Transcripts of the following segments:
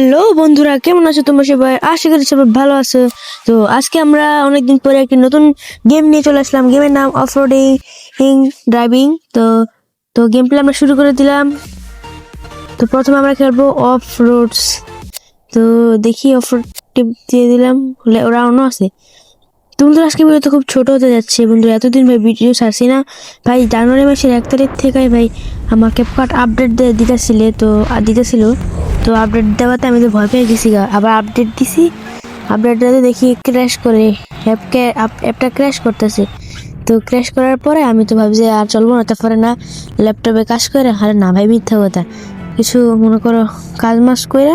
Hello বন্ধুরা, কেমন আছো তোমরা সবাই? আশা করি সবাই ভালো আছো। তো আজকে আমরা অনেকদিন পরে একটি নতুন গেম নিয়ে চলে আসলাম। গেমের নাম অফ রোডিং ড্রাইভিং তো তো গেম প্লে আমরা শুরু করে দিলাম। তো প্রথমে আমরা খেলব অফ রোডস তো দেখি অফ রোড টিপ দিয়ে দিলাম। ওরা অন্য আছে। তো বন্ধুরা, আজকে ভিডিও খুব ছোট হতে যাচ্ছে। বন্ধুরা, এতদিন ভাই ভিডিও ছাড়ছি না। ভাই, জানুয়ারি মাসের এক তারিখ থেকে ভাই, আমার ক্যাপকাট আপডেট দিতেছিলে। তো, আর দিতেছিল। তো আপডেট দেওয়াতে আমি তো ভয় পেয়ে গেছি গা। আবার আপডেট দিছি আপডেট দিতে দেখি ক্র্যাশ করে অ্যাপকে অ্যাপটা ক্র্যাশ করতেছে। তো ক্র্যাশ করার পরে আমি তো ভাবছি, আর চলবো না তারপরে না ল্যাপটপে কাজ করে, আরে না ভাই, মিথ্যা কথা। কিছু মনে করো, কাজ মাস করে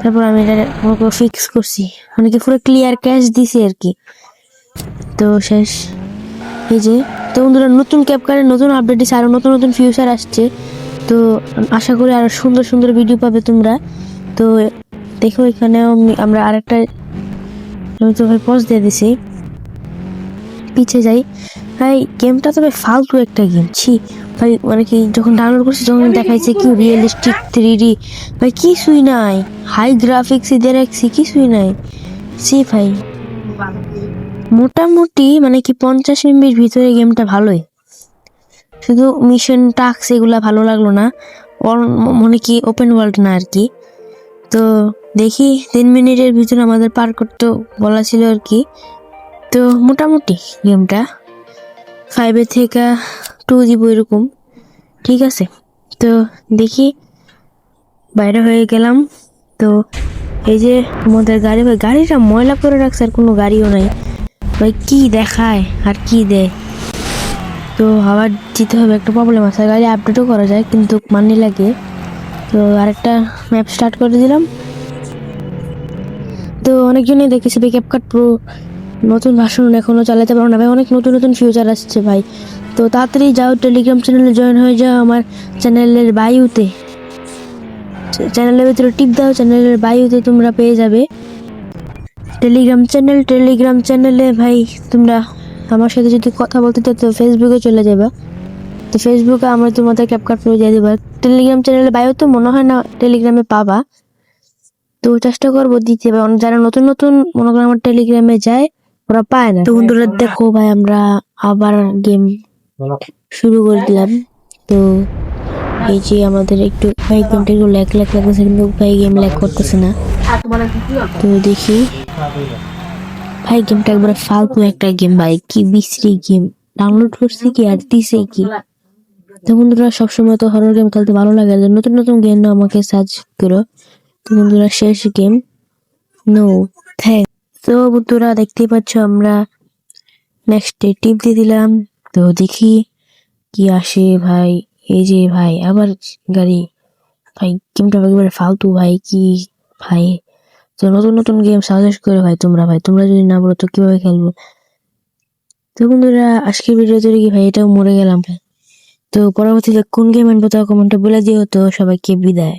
তারপর আমি এটা মনে করো ফিক্স করছি। মানে কি পুরো ক্লিয়ার ক্যাশ দিছি আর কি। তো শেষ। এই যে, তো বন্ধুরা, নতুন ক্যাপকারের নতুন আপডেট দিচ্ছে আরও নতুন নতুন ফিউচার আসছে। তো আশা করি আরও সুন্দর সুন্দর ভিডিও পাবে তোমরা। তো দেখো এখানেও আমি- আমরা আরেকটা আমি তো ভাই পজ দিয়ে দিছি। পিছে যাই। ভাই গেমটা তবে ফালতু একটা গেম ছি। ভাই মানে কি যখন ডাউনলোড করছি তখন দেখাইছে কি রিয়েলিস্টিক থ্রি ডি ভাই কিছুই নাই। হাই গ্রাফিক্স দিয়ে রাখছি কিছুই নাই। সি ভাই। মোটামুটি মানে কি পঞ্চাশ এমবির ভিতরে গেমটা ভালোই। শুধু মিশন টাস্ক এগুলা ভালো লাগল না। মনে কি ওপেন ওয়ার্ল্ড না আর কি। তো দেখি তিন মিনিটের ভিতরে আমাদের পার করতে বলা ছিল আর কি। তো মোটামুটি গেমটা ফাইভের থেকে টু দিব এরকম। ঠিক আছে? তো দেখি বাইরে হয়ে গেলাম। তো এই যে আমাদের গাড়ি গাড়িটা ময়লা করে রাখছে আর কোনো গাড়িও নাই। ভাই, কী দেখায় আর কি দেয়? তো আবার যেতে হবে, একটা প্রবলেম আছে। গাড়ি আপডেটও করা যায়, কিন্তু মানি লাগে। তো আরেকটা ম্যাপ স্টার্ট করে দিলাম। তো অনেকজনই দেখেছি ভাই ক্যাপকাট প্রো নতুন ভাষণ এখনও চালাতে পারো না ভাই। অনেক নতুন নতুন ফিউচার আসছে ভাই। তো তাড়াতাড়ি যাও টেলিগ্রাম চ্যানেলে জয়েন হয়ে যাও আমার চ্যানেলের বায়ুতে। চ্যানেলের ভিতরে টিপ দাও চ্যানেলের বায়ুতে তোমরা পেয়ে যাবে। টেলিগ্রাম চ্যানেল টেলিগ্রাম চ্যানেলে ভাই তোমরা আমার সাথে যদি কথা বলতে চাও তো ফেসবুকে চলে যাবে। তো ফেসবুকে আমরা তোমাদের ক্যাপকাট করে দিয়ে দেবো। টেলিগ্রাম চ্যানেলে বায়ু তো মনে হয় না টেলিগ্রামে পাবা। তো চেষ্টা করব দিতে। হবে যারা নতুন নতুন মনে করো আমার টেলিগ্রামে যায় ওরা পায় না। তো বন্ধুরা দেখো ভাই আমরা আবার গেম শুরু করে দিলাম। তো এই যে আমাদের একটু ভাই গেমটা একটু ল্যাক ল্যাক লাগতেছে কিন্তু ভাই গেম ল্যাক করতেছে না। তো দেখি। ভাই গেমটা একবারে ফালতু একটা গেম ভাই। কি বিশ্রী গেম ডাউনলোড করছি কি আর দিছে কি? তো বন্ধুরা, সবসময় তো হরর গেম খেলতে ভালো লাগে। নতুন নতুন গেম না আমাকে সার্চ করো। তো বন্ধুরা, শেষ গেম নো থ্যাংক তো বন্ধুরা, দেখতেই পাচ্ছ আমরা নেক্সট টিপ দিয়ে দিলাম। তো দেখি কি আসে ভাই। এই যে ভাই, আবার গাড়ি। ভাই গেমটা একেবারে ফালতু ভাই। কি ভাই? তো নতুন নতুন গেম সাজেস্ট করে ভাই তোমরা ভাই, তোমরা যদি না বলো তো কীভাবে খেলব? তো বন্ধুরা, আজকের ভিডিও তৈরি কি ভাই এটাও মরে গেলাম ভাই। তো পরবর্তীতে কোন গেম আনব তা কমেন্টে বলে দিও। তো সবাইকে বিদায়।